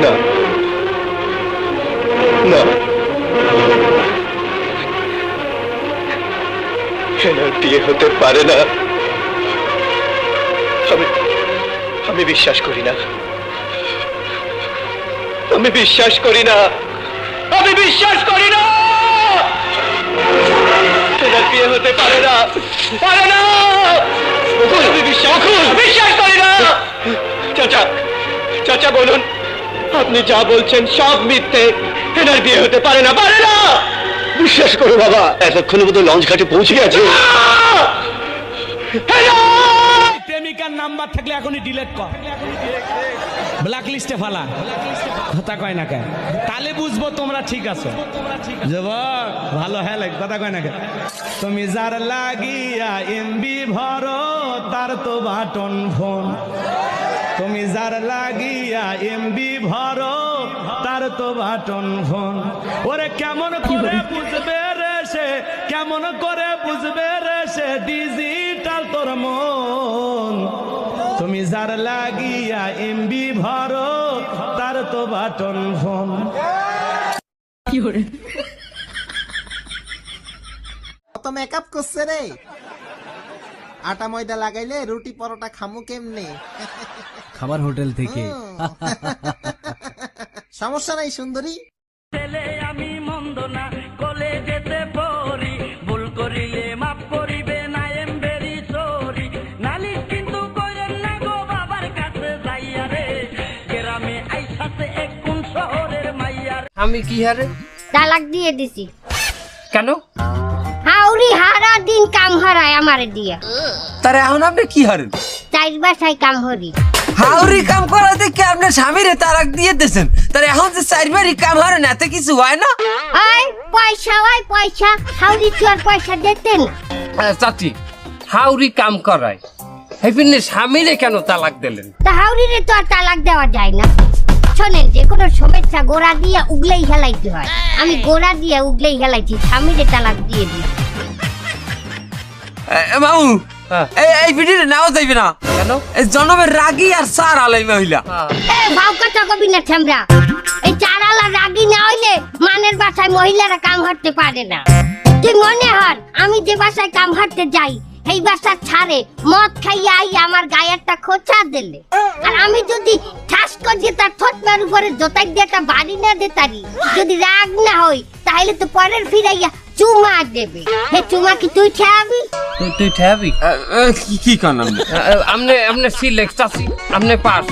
না। না। হেনার বিয়ে হতে পারে না। আমি আমি বিশ্বাস করি না। আমি বিশ্বাস করি না। আমি বিশ্বাস করি না। হেনার বিয়ে হতে পারে না। পারে না। আমি বিশ্বাস বিশ্বাস করি না। চাচা চাচা বলুন। আপনি যা বলছেন সব মিথ্যে। হেনার বিয়ে হতে পারে না পারে না। বিশ্বাস করো বাবা এতক্ষণের মতো লঞ্চ ঘাটে পৌঁছে গেছে। প্রেমিকার নাম্বার থাকলে এখনই ডিলিট কর। ব্ল্যাক লিস্টে ফালা। কথা কয় না কেন? তাহলে বুঝব তোমরা ঠিক আছো। যুবক ভালো হ্যাঁ লাগ কথা কয় না কেন? তুমি যার লাগিয়া এমবি ভরো তার তো বাটন ফোন। তুমি যার লাগিয়া এমবি ভরো তার তো বাটন ফোন। ওরে কেমন করে বুঝবে রে সে? কেমন করে বুঝবে রে সে? ডিজিটাল তোর মন। তুমি যার লাগিয়া এমবি ভরো তার তো বাটন ফোন। কত মেকআপ করছে রে। আটা ময়দা লাগাইলে রুটি পরোটা খামু কেমনে? খাবার হোটেল থেকে। সমস্যা নাই সুন্দরী। ছেলে আমি মন্দ না কলেজেতে পড়ি ভুল করিলে মাফ করিবে না এম ভেরি সরি নালিশ কিন্তু করেন না গো বাবার কাছে যাইয়া রে। গ্রামে আইসাতে এক কোন শহরের মাইয়ার আমি কি হারে? তালাক দিয়ে দিছি। কেন? হাউরি হারা দিন কাম হারায় আমারে দিয়া। তার এখন আপনি কি হারেন? চার বাসায় কাম হরি। হাউরি কাম করা দেখে আপনার স্বামীরে তারাক দিয়ে দিয়েছেন? তার এখন যে চারবারই কাম হারেন এতে কিছু হয় না? ওই পয়সা ওই পয়সা। হাউরি চুয়ার পয়সা দিতেন? চাচি হাউরি কাম করায়। হেপিনে স্বামীরে কেন তালাক দিলেন? তা হাউরিরে তো আর তালাক দেওয়া যায় না। শোনেন যে কোনো সমস্যা গোড়া দিয়ে উগলেই হেলাইতে হয়। আমি গোড়া দিয়ে উগলেই হেলাইছি স্বামীরে তালাক দিয়ে দিই মামু হ্যাঁ। এই এই ভিডিওটা নাও যাইবে না। কেন? এই জনমের রাগী আর সার আলাই মহিলা। এ ভাও কথা কবি না ঠামরা। এই চারালা রাগি না হইলে মানের বাসায় মহিলারা কাম হাঁটতে পারে না। তুই মনে হর আমি যে বাসায় কাম হাঁটতে যাই এই বাসা ছাড়ে মদ খাইয়া আই আমার গায়ে একটা খোঁচা দিলে। আর আমি যদি ঠাস করে তার থটমার উপরে জোতাই দিয়ে একটা বাড়ি না দিতারি। যদি রাগ না হই তাহলে তো পরের ফিরাইয়া চুমা দেবে। হে চুমা কি তুই খেয়াবি তুই তুই ঠাবি কি কি কান আমনে আমনে আমনে সিলেক্ট চাচি আমনে পাস।